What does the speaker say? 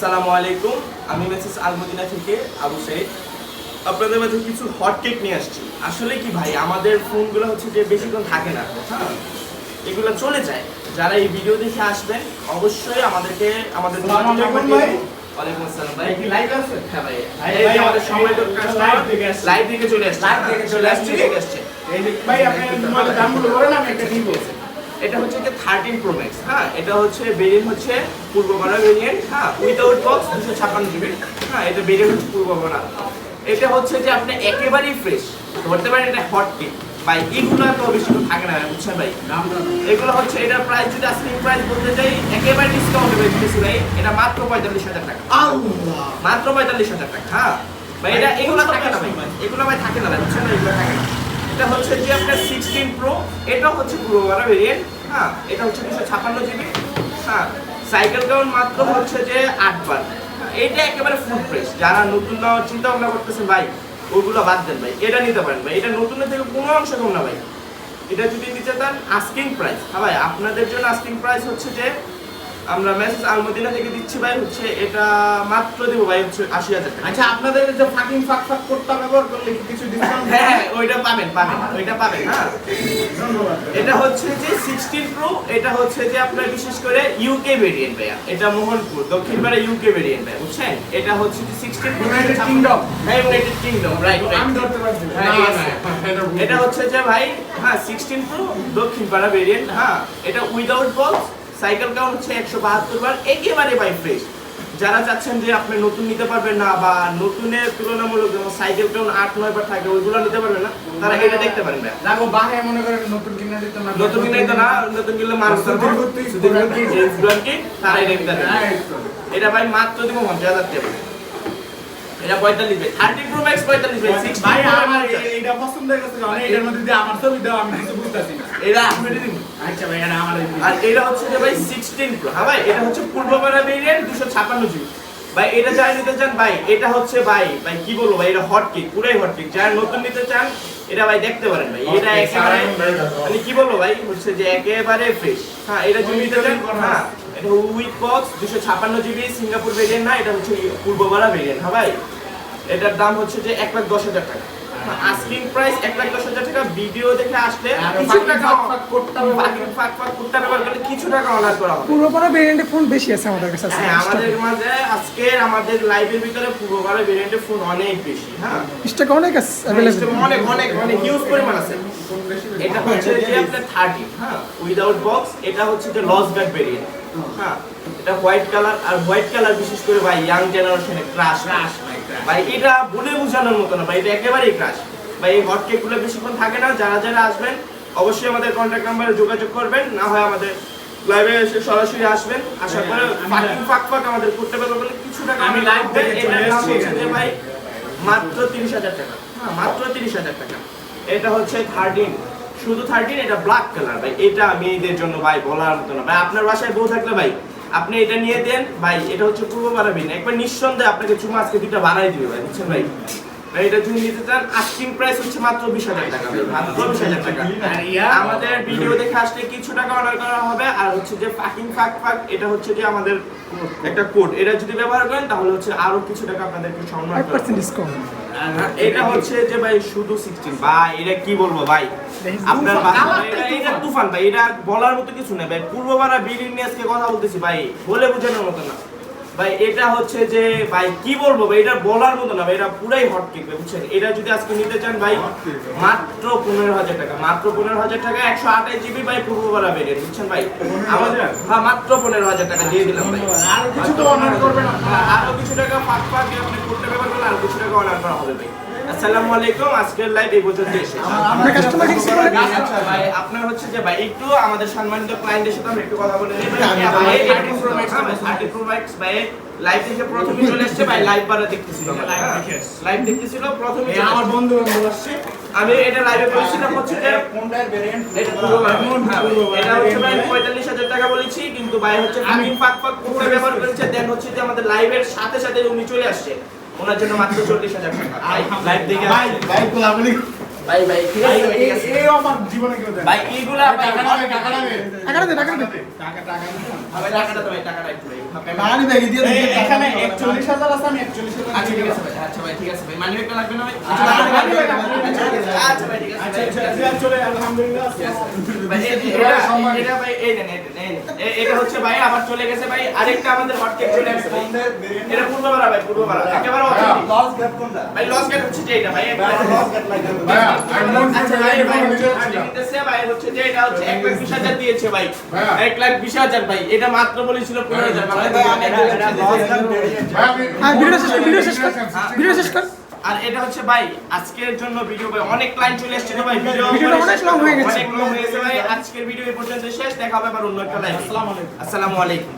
আসসালামু আলাইকুম। আমি মেসেজ আলমদিনা থেকে আবু সাইদ। আপনাদের মাঝে কিছু হট কেক নিয়ে আসছি। আসলে কি ভাই আমাদের ফোনগুলো হচ্ছে যে বেশিক্ষণ থাকে না হ্যাঁ? এগুলো চলে যায়। যারা এই ভিডিও দেখে আসবেন অবশ্যই আমাদেরকে আমাদের ভাই। ওয়ালাইকুম আসসালাম ভাই। কি লাইভ আছে? হ্যাঁ ভাই। ভাই, এই যে ভাই, আমাদের সময় তো live থেকে আসছে। লাইভ থেকে চলে আসছে। Live থেকে চলে আসছে। Live থেকে আসছে। এই যে ভাই আপনি দামগুলো বলেন আমি একটা নিব এটা হচ্ছে যে থার্টিন প্রো ম্যাক্স হ্যাঁ? এটা হচ্ছে ভেরিয়েন্ট হচ্ছে পূর্ববানা ভেরিয়েন্ট হ্যাঁ? উইদাউট বক্স দুশো ছাপ্পান্ন জিবি হ্যাঁ? এটা ভেরিয়েন্ট হচ্ছে পূর্ববানা। এটা হচ্ছে যে আপনি একেবারেই ফ্রেশ ধরতে পারেন? এটা হট কেক ভাই এগুলো তো বেশি থাকে না বুঝছেন ভাই? এগুলো হচ্ছে এটা প্রাইস যদি আস্কিং প্রাইস বলতে চাই একেবারে ডিসকাউন্ট হবে দিতেছি ভাই। এটা মাত্র পঁয়তাল্লিশ হাজার টাকা। আল্লাহ! মাত্র পঁয়তাল্লিশ হাজার টাকা হ্যাঁ? ভাই এটা এগুলো থাকে না ভাই। এগুলো ভাই থাকে না ভাই বুঝছেন না এগুলো থাকে না। এটা হচ্ছে যে আপনার সিক্সটিন প্রো এটা হচ্ছে পুরো বারা ভেরিয়েন্ট হ্যাঁ? এটা হচ্ছে দুশো ছাপ্পান্ন জিবি হ্যাঁ? সাইকেল কাউন্ট মাত্র হচ্ছে যে আটবার। এটা একেবারে ফুল ফ্রেশ যারা নতুন নেওয়ার চিন্তা ভাবনা করতেছেন, ভাই, ওগুলো বাদ দেন ভাই, এটা নিতে পারেন ভাই, এটা নতুনের থেকে কোনো অংশ কম না ভাই। এটা যদি নিতে চান আস্কিং প্রাইস হ্যাঁ ভাই, আপনাদের জন্য আস্কিং প্রাইস হচ্ছে যে আমরা মেসেজ আলমদিনা থেকে দিচ্ছি ভাই হচ্ছে এটা মাত্র দেবো ভাই হচ্ছে আশি হাজার টাকা। আচ্ছা আপনাদের যে ফাকিং ফাক ফাক কোডটা ব্যবহার করলে কিছু ডিসকাউন্ট হ্যাঁ ওইটা পাবেন পাবেন ওইটা পাবেন হ্যাঁ। এটা হচ্ছে যে সিক্সটিন প্রো এটা হচ্ছে যে আপনার বিশেষ করে ইউকে ভেরিয়েন্ট ভাইয়া এটা মোহনপুর দক্ষিণ পাড়া ইউকে ভেরিয়েন্ট ভাই বুঝছেন? এটা হচ্ছে যে সিক্সটিন United Kingdom। হ্যাঁ ইউনাইটেড কিংডম রাইট আমি ধরতে পারছি হ্যাঁ, এটা হচ্ছে যে ভাই হ্যাঁ সিক্সটিন প্রো দক্ষিণ পাড়া ভেরিয়েন্ট হ্যাঁ এটা উইদাউট বক্স সাইকেল কাউন্ট হচ্ছে একশো বাহাত্তর বার একেবারে ভাই ফ্রেশ যারা চাচ্ছেন যে আপনি নতুন নিতে পারবেন না বা নতুনের তুলনামূলক যেমন সাইকেল কাউন্ট আট নয় বার থাকে ওইগুলো নিতে পারবেন না। তারা এটা দেখতে পারেন ভাই। দেখো বাহে মনে করেন নতুন কিনে দিত না নতুন কিনে তো না নতুন কিনলে মানুষ। হ্যাঁ, তো। এটা ভাই মাত্র দিব পঞ্চাশ হাজার টাকা। এটা পঁয়তাল্লিশ ভাই থার্টি প্রো ম্যাক্স পঁয়তাল্লিশ ভাই সিক্সটি ভাই আমার এ- এইটা পছন্দ হয়ে গেছে এটার মধ্যে দিয়ে আমার ছবি দাও আমি কিছু বুঝতেছি না। এটা আপনি আচ্ছা ভাই এটা আমার আর এটা হচ্ছে যে ভাই সিক্সটিন প্রো হ্যাঁ ভাই এটা হচ্ছে পূর্ববারা ভেরিয়েন্ট দুশো ছাপ্পান্ন জিবি ভাই এটা যারা নিতে চান ভাই এটা হচ্ছে ভাই ভাই কি বলব ভাই এটা হট কেক পুরাই হট কেক যারা নতুন নিতে চান এটা ভাই দেখতে পারেন ভাই। এটা একেবারে সারাদিন ভাই দেখো। মানে কি বলব ভাই হচ্ছে যে একেবারে ফ্রেশ হ্যাঁ এটা যদি নিতে চান হ্যাঁ এটা উইথ বক্স দুশো ছাপ্পান্ন জিবি সিঙ্গাপুর ভেরিয়েন্ট না এটা হচ্ছে ভেরিয়েন্ট হ্যাঁ ভাই এটার দাম হচ্ছে যে এক লাখ দশ হাজার টাকা। আস্কিং প্রাইস এক লাখ দশ হাজার টাকা ভিডিও দেখে আসলে কিছু টাকা কোডটা ব্যবহার ফাঁক ফাঁক কোডটা ব্যবহার কিছু টাকা অনার করা হবে। পূর্বপাড়া ভেরিয়েন্টের ফোন বেশি আছে আমাদের কাছে হ্যাঁ আমাদের মাঝে আজকে আমাদের লাইভের ভিতরে পূর্ববারের ভেরিয়েন্টের ফোন অনেক বেশি হ্যাঁ। স্টক অনেক আছে অ্যাভেলেবল অনেক অনেক অনেক হিউজ পরিমাণ আছে। এটা হচ্ছে যে আপনার থার্টি হ্যাঁ উইদাউট বক্স এটা হচ্ছে যে লস গার্ড ভেরিয়েন্ট হ্যাঁ। এটা হোয়াইট কালার আর হোয়াইট কালার বিশেষ করে ভাই ইয়াং জেনারেশনে ক্রাশ Crush, ভাই, এটা বলে বোঝানোর মতো না ভাই এটা একেবারেই ক্রাশ ভাই এই হট কেকগুলো বেশিক্ষণ থাকে না যারা যারা আসবেন অবশ্যই আমাদের কন্ট্যাক্ট নাম্বারে যোগাযোগ করবেন না হয় আমাদের লাইভে এসে সরাসরি আসবেন। আসার পরে আমি- ফাঁক ফাঁক আমাদের করতে পারব বলে কিছু টাকা আমি দেব। দেখে ভাই মাত্র তিরিশ হাজার টাকা। হ্যাঁ মাত্র তিরিশ হাজার টাকা। এটা হচ্ছে থার্টিন শুধু থার্টিন এটা ব্ল্যাক কালার ভাই। এটা মেয়েদের জন্য ভাই বলার মতো না। ভাই আপনার বাসায় বউ থাকলে ভাই আপনি এটা নিয়ে দেন, ভাই, এটা হচ্ছে পূর্ব পারাবিন একবার নিঃসন্দেহে আপনাকে চুমা আজকে দুইটা বাড়াই দিবে, ভাই, বুঝছেন ভাই ভাই? এটা যদি নিতে চান আস্কিং প্রাইস হচ্ছে মাত্র বিশ হাজার টাকা মাত্র বিশ হাজার টাকা। আমাদের ভিডিও দেখে আসলে কিছু টাকা অর্ডার করা হবে আর হচ্ছে যে ফাকিং ফাক ফাক এটা হচ্ছে যে আমাদের একটা কোড এটা যদি ব্যবহার করেন তাহলে হচ্ছে আরও কিছু টাকা আপনাদেরকে সম্মান। ডিসকাউন্ট এটা হচ্ছে যে ভাই শুধু 16 ভাই এটা কি বলব ভাই? আপনার তুফান, এটা- ভাই এটা বলার মতো কিছু না ভাই। পূর্ববারা বিল্ডিং নিয়ে আজকে কথা বলতেছি ভাই বলে বোঝানোর মতো না। ভাই এটা হচ্ছে যে ভাই কি বলব ভাই এটা বলার মতো না ভাই এটা পুরাই হট কেক বুঝছেন? এটা যদি আজকে নিতে চান ভাই মাত্র পনেরো হাজার টাকা মাত্র পনেরো হাজার টাকা একশো আঠাশ জিবি ভাই পূর্ববারা বেরিয়ে বুঝছেন ভাই? আমাদের হ্যাঁ মাত্র পনেরো হাজার টাকা দিয়ে দিলাম ভাই। আরও কিছু তো অর্ডার করবেন হ্যাঁ, আরও কিছু টাকা ফাঁক ফাঁক আপনি করতে পারবেন আরও কিছু টাকা অর্ডার করা হবে ভাই। আসসালামু আলাইকুম আজকের লাইভ এই পর্যন্ত এসেছে। আচ্ছা ভাই আপনার হচ্ছে যে ভাই একটু আমাদের সম্মানিত ক্লায়েন্টের সাথে আমরা একটু কথা বলে নিই। ভাই ভাই 18 Pro Max ভাই 18 Pro Max ভাই লাইভ থেকে প্রথমে চলে আসছে ভাই লাইভ বারে দেখতেছিল দেখে। লাইভ দেখতেছিল প্রথমে আমার আসছে। বন্ধু আসছে। আমি এটা লাইভে বলেছিলাম হচ্ছে যে কোনটার ভেরিয়েন্ট এটা পুরো এটা হচ্ছে ভাই পঁয়তাল্লিশ হাজার টাকা বলেছি কিন্তু ভাই হচ্ছে আমি ফাঁক ফাঁক করে ব্যবহার করেছে। দেন হচ্ছে যে আমাদের লাইভের সাথে সাথে উনি চলে আসছে। ওনার জন্য মাত্র চল্লিশ হাজার টাকা। লাইভ দেখে লাইভ। ভাই ভাই ভাই ঠিক আছে ঠিক আছে। এই অফার জীবনে কেউ দেয় ভাই এইগুলা ভাই টাকাটা দে, দে। টাকাটা দে টাকাটা দে। টাকা টাকা ভাই টাকাটা তো ভাই টাকাটা একটু ভাই ফাঁকা ব্যাগে দিয়ে এই, এখানে 41,000 আছে, আমি 41,000 আচ্ছা ঠিক আছে ভাই। আচ্ছা ভাই ঠিক আছে ভাই। মানি ব্যাগটা লাগবে না ভাই? আচ্ছা, মানি ব্যাগ, মানি ব্যাগ। আচ্ছা ভাই ঠিক আছে আচ্ছা, আচ্ছা, ঠিক আছে। আচ্ছা, চলে, আলহামদুলিল্লাহ। ভাই, এই- এই- এটা- ভাই, এই নেন, হচ্ছে ভাই আবার চলে গেছে ভাই আরেকটা আমাদের হট কেক চলে আসছে এটা ভাই পূর্ববারা একেবারে লস গ্যাপ কোনটা? ভাই লস গেট হচ্ছে যে এটা ভাই লস গ্যাপ লাগে ভাইয়া, আমি খুশি ভাই ভাই হচ্ছে যে এটা হচ্ছে লাখ হাজার দিয়েছে ভাই। লাখ হাজার ভাই এটা মাত্র বলেছিল হাজার ভাই। আমি আর ভিডিও শেষ কর ভিডিও শেষ কর ভিডিও শেষ কর। আর এটা হচ্ছে ভাই আজকের জন্য ভিডিও ভাই অনেক ক্লায়েন্ট চলে এসেছিল ভাই ভিডিও অনেক long হয়ে গেছে। অনেক long হয়ে গেছে ভাই। আজকের ভিডিও এই পর্যন্ত শেষ দেখা হবে আবার অন্য একটা লাইভে আসসালামু আলাইকুম। আসসালামু আলাইকুম।